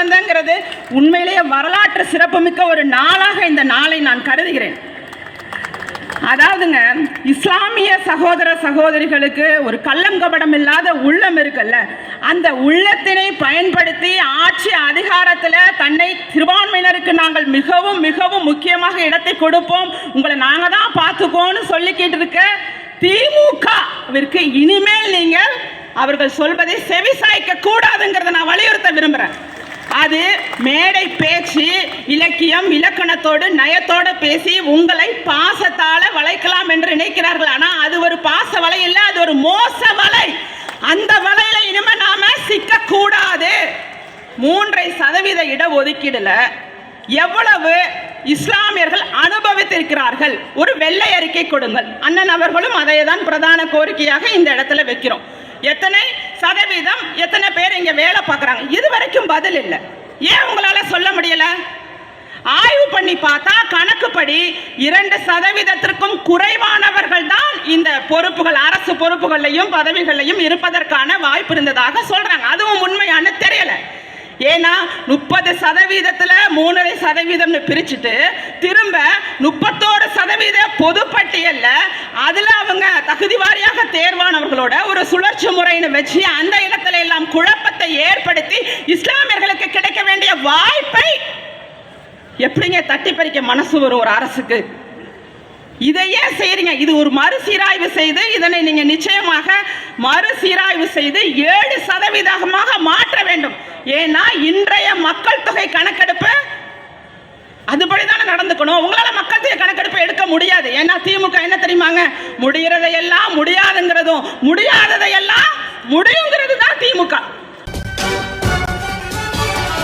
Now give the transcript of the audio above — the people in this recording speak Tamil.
வந்தேங்கிறது உண்மையிலேயே வரலாற்று சிறப்புமிக்க ஒரு நாளாக இந்த நாளை நான் கருதுகிறேன். அதாவதுங்க இஸ்லாமிய சகோதர சகோதரிகளுக்கு ஒரு கள்ளம் கபடம் இல்லாத உள்ளம் இருக்குல்ல அந்த உள்ளத்தினை பயன்படுத்தி ஆட்சி அதிகாரத்தில் தன்னை சிறுபான்மையினருக்கு நாங்கள் மிகவும் மிகவும் முக்கியமாக இடத்தை கொடுப்போம். உங்களை நாங்கள் தான் பார்த்துக்கோன்னு சொல்லிக்கிட்டு இருக்க திமுகவிற்கு இனிமேல் நீங்கள் அவர்கள் சொல்வதை செவிசாய்க்க கூடாதுங்கிறத நான் வலியுறுத்த விரும்புகிறேன் அது மேடை பேச்சு இலக்கியம் இலக்கணத்தோடு நயத்தோடு பேசி உங்களை பாசத்தால வளைக்கலாம் என்று நினைக்கிறார்கள். ஆனா அது ஒரு பாச வலை இல்லை அது ஒரு மோச வலை. அந்த வலையில இனிமே நாம சிக்க கூடாது மூன்றை சதவீத இட ஒதுக்கீடுல எவ்வளவு இஸ்லாமியர்கள் அனுபவித்திருக்கிறார்கள்? ஒரு வெள்ளை அறிக்கை கொடுங்கள். அண்ணன் அவர்களும் அதை தான் பிரதான கோரிக்கையாக இந்த இடத்துல வைக்கிறோம். எத்தனை சதவீதம் எத்தனை பேர் இங்க வேலை பார்க்குறாங்க? இது வரைக்கும் பதில் இல்லை. ஏன் உங்களால சொல்ல முடியல? ஆய்வு பண்ணி பார்த்தா கணக்குப்படி இரண்டு சதவீதத்திற்கும் குறைவானவர்கள் தான் இந்த பொறுப்புகள் அரசு பொறுப்புகளையும் பதவிகளையும் இருப்பதற்கான வாய்ப்பு இருந்ததாக சொல்றாங்க. அதுவும் உண்மையானு தெரியல. ஏன்னா முப்பது சதவீதத்துல மூணரை சதவீதம்னு பிரிச்சுட்டு திரும்ப முப்பத்தோரு சதவீத பொதுப்பட்டியலில் அதுல அவங்க தகுதி தேர்வானவர்களோட ஒரு சுழற்சி முறைன்னு வச்சு அந்த இடத்துல எல்லாம் குழப்பத்தை ஏற்படுத்தி இஸ்லாமியர்களுக்கு கிடைக்க வேண்டிய வாய்ப்பை எப்படிங்க தட்டி பறிக்க மனசு வரும் ஒரு அரசுக்கு? இதை ஏன் செய்றீங்க? இது ஒரு மறுசீராய்வு செய்து இதனை நீங்க நிச்சயமாக மறுசீராய்வு செய்து ஏழு சதவீதமாக மாற்ற வேண்டும். ஏன்னா இன்றைய மக்கள் தொகை கணக்கெடுப்பு அதுபடி தானே நடந்துக்கணும். உங்களால் மக்கள் தொகை கணக்கெடுப்பு எடுக்க முடியாது. ஏன்னா திமுக என்ன தெரியுமாங்க? முடிகிறதையெல்லாம் முடியாதுங்கிறதும் முடியாததையெல்லாம் முடியுங்கிறது தான் திமுக.